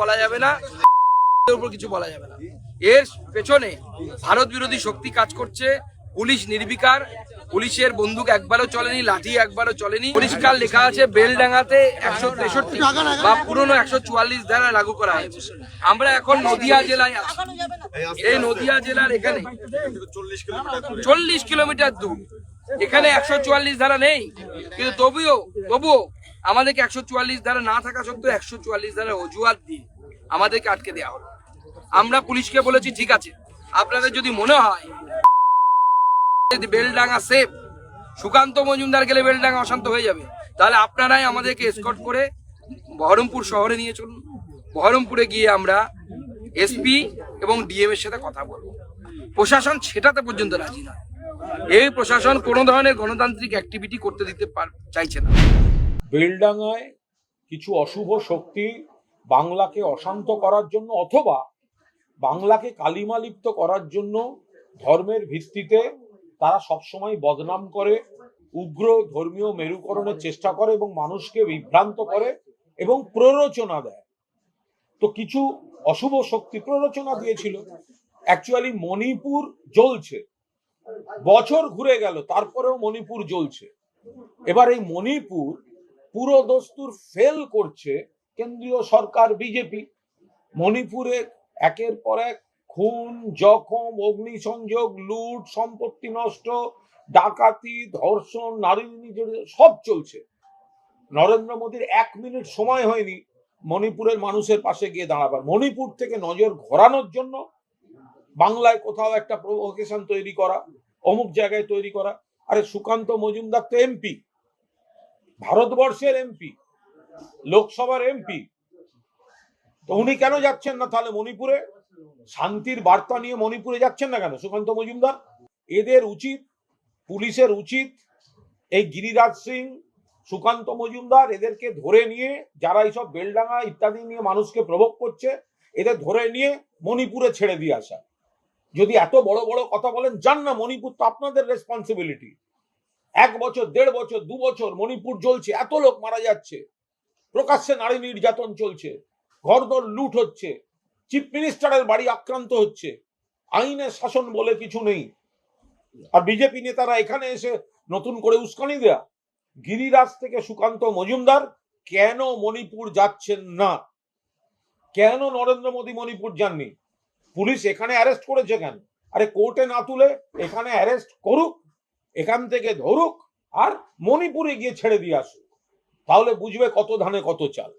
বলা যাবে না উপর কিছু বলা যাবে না। এর পেছনে ভারত বিরোধী শক্তি কাজ করছে, পুলিশ নির্বিকার, পুলিশের বন্দুক একবারও চলেনি, লাঠি একবারও চলেনি। পরিষ্কার লেখা আছে, বেলডাঙ্গাতে একশো তেষট্টি বা পুরনো একশো চুয়াল্লিশ ধারা লাগু করা হয়েছে। আমরা এখন নদিয়া জেলায় আছি। এই নদিয়া জেলার এখানে চল্লিশ কিলোমিটার দূর। এখানে একশো চুয়াল্লিশ ধারা নেই। কিন্তু তবুও তবুও আমাদেরকে একশো চুয়াল্লিশ ধারা না থাকা সত্ত্বেও একশো চুয়াল্লিশ ধারা অজুহাত দিয়ে আমাদেরকে আটকে দেওয়া হলো। আমরা পুলিশকে বলেছি, ঠিক আছে, আপনাদের যদি মনে হয় বেলডাঙ্গা সেফ সুকান্ত মজুমদার গেলে বেলডাঙ্গা অশান্ত হয়ে যাবে। তাহলে আপনারাই আমাদেরকে স্কট করে বহরমপুর শহরে নিয়ে চলুন। বহরমপুরে গিয়ে আমরা এসপি এবং ডিএম এর সাথে কথা বলব। প্রশাসন সেটাতে পর্যন্ত রাজি নয়। এই প্রশাসন কোনো ধরনের গণতান্ত্রিক অ্যাক্টিভিটি করতে দিতে চাইছে না। বেলডাঙ্গায় কিছু অশুভ শক্তি বাংলাকে অশান্ত করার জন্য অথবা বাংলাকে কালিমালিপ্ত করার জন্য ধর্মের ভিত্তিতে তারা সবসময় বদনাম করে, উগ্র ধর্মীয় মেরুকরণের চেষ্টা করে এবং মানুষকে বিভ্রান্ত করে এবং প্ররোচনা দেয়। তো কিছু অশুভ শক্তি প্ররোচনা দিয়েছিল। অ্যাকচুয়ালি মণিপুর জ্বলছে। বছর ঘুরে গেল, তারপরেও মণিপুর জ্বলছে। এবার এই মণিপুর পুরো দস্তুর ফেল করছে কেন্দ্রীয় সরকার বিজেপি মণিপুরে একের পর এক খুন, জখম, অগ্নিসংযোগ, লুট, সম্পত্তি নষ্ট, ডাকাতি, ধর্ষণ, নারী নির্যাতন, সব চলছে। নরেন্দ্র মোদীর এক মিনিট সময় হয়নি মণিপুরের মানুষের পাশে গিয়ে দাঁড়াবার। মণিপুর থেকে নজর ঘোরানোর জন্য বাংলায় কোথাও একটা প্রভোকেশন তৈরি করা, অমুক জায়গায় তৈরি করা। আরে সুকান্ত মজুমদার তো এমপি ভারতবর্ষের এমপি, লোকসভার এমপি। তো উনি কেন যাচ্ছেন না তাহলে মণিপুরে? শান্তির বার্তা নিয়ে মণিপুরে যাচ্ছেন না কেন? সুকান্ত মজুমদার? এদের উচিত, পুলিশের উচিত, এই গিরিরাজ সিং, সুকান্ত মজুমদার, এদেরকে ধরে নিয়ে যারা এইসব বেলডাঙ্গা ইত্যাদি নিয়ে মানুষকে প্রভোগ করছে, এদের ধরে নিয়ে মণিপুরে ছেড়ে দিয়ে আসা। যদি এত বড় বড় কথা বলেন যান না মণিপুর তো আপনাদের রেসপন্সিবিলিটি এক বছর, দেড় বছর, দু বছর মণিপুর জ্বলছে, এত লোক মারা যাচ্ছে। প্রকাশ্যে নারী নির্যাতন চলছে, ঘরদর লুট হচ্ছে, চিফ মিনিস্টারের বাড়ি আক্রান্ত হচ্ছে, আইনের শাসন বলে কিছু নেই। আর বিজেপি নেতারা এখানে এসে নতুন করে উস্কানি দেয়া। গিরিরাজ থেকে সুকান্ত মজুমদার, কেন মণিপুর যাচ্ছেন না? কেন নরেন্দ্র মোদী মণিপুর যাননি? পুলিশ এখানে অ্যারেস্ট করেছে কেন? আরে কোর্টে না তুলে এখানে অ্যারেস্ট করুক এখান থেকে ধরুক আর মণিপুরে গিয়ে ছেড়ে দিয়ে আসুক। তাহলে বুঝবে কত ধানে কত চাল।